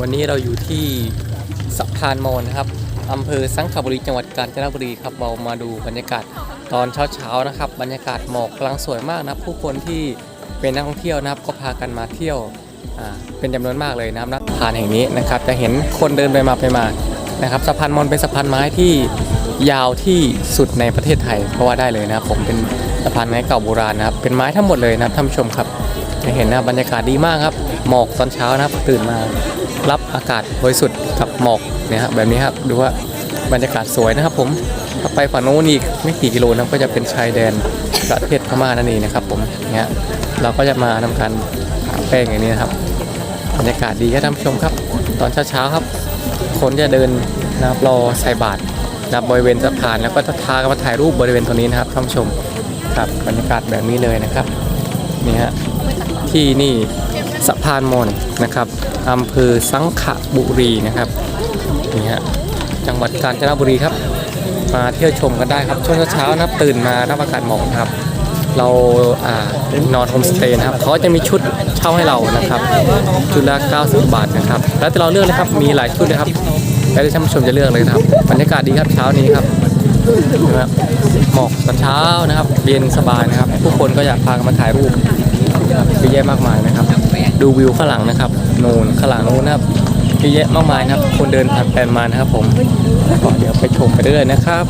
วันนี้เราอยู่ที่สะพานมอญนครับอำเภอสังขบุรีจังหวัดกาญจนบุรีครับเรามาดูบรรยากาศตอนเช้าๆนะครับ บรรยากาศหมอกกำลังสวยมากนะผู้คนที่เป็นนักท่องเที่ยวนะครับ ก็พากันมาเที่ยวเป็นจำนวนมากเลยนะครับผ่านแห่งนี้นะครับ จะเห็นคนเดินไปมาไปมานะครับสะพานมอญเป็นสะพานไม้ที่ยาวที่สุดในประเทศไทยก็ว่าได้เลยนะครับผมเป็นสะพานไม้เก่าโบราณนะครับเป็นไม้ทั้งหมดเลยนะครับท่านผู้ชมครับจะเห็นนะบรรยากาศดีมากครับหมอกตอนเช้านะครับตื่นมา รับอากาศบริสุทธิ์กับหมอกเนี่ยครับแบบนี้ครับดูว่าบรรยากาศสวยนะครับ ผมถ้าไปฝั่งโน้นอีกไม่กี่กิโลนะก็จะเป็นชายแดนประเทศพม่านั่นเองนะครับ ผมเนี่ยเราก็จะมาทำการถาแป้งอย่างนี้นะครับบรรยากาศดีครับท่านผู้ชมครับ ตอนเช้าๆครับ คนจะเดินนับรอใส่บาตรนับบริเวณสะพานแล้วก็ทากันมาถ่ายรูปบริเวณตรงนี้นะครับท่านผู้ชมครับบรรยากาศแบบนี้เลยนะครับนี่ฮะที่นี่ สะพานมนนะครับอำเภอสังขบุรีนะครับนี่ฮะจังหวัดกาญจนบุรีครับ มาเที่ยวชมกันได้ครับช่วงเช้านะครับตื่นมารับอากาศหมอกครับ เราอ่านอนโฮมสเตย์นะครับเขาจะมีชุดเช่าให้เรานะครับ ชุดละ 90 บาทนะครับ แล้วแต่เราเลือกเลยครับมีหลายชุดเลยครับแล้วท่านผู้ชมจะเลือกเลยครับบรรยากาศดีครับเช้านี้ครับนะครับหมอกตอนเช้านะครับเย็นสบายนะครับ ผู้คนก็อยากพากันมาถ่ายรูปเยอะแยะมากมายนะครับ ดูวิวข้างหลังนะครับนูนข้างหลังนู้นนะครับเยอะแยะมากมายนะครับ คนเดินผ่านไปมานะครับผมก็เดี๋ยวไปชมไปเรื่อยนะครับ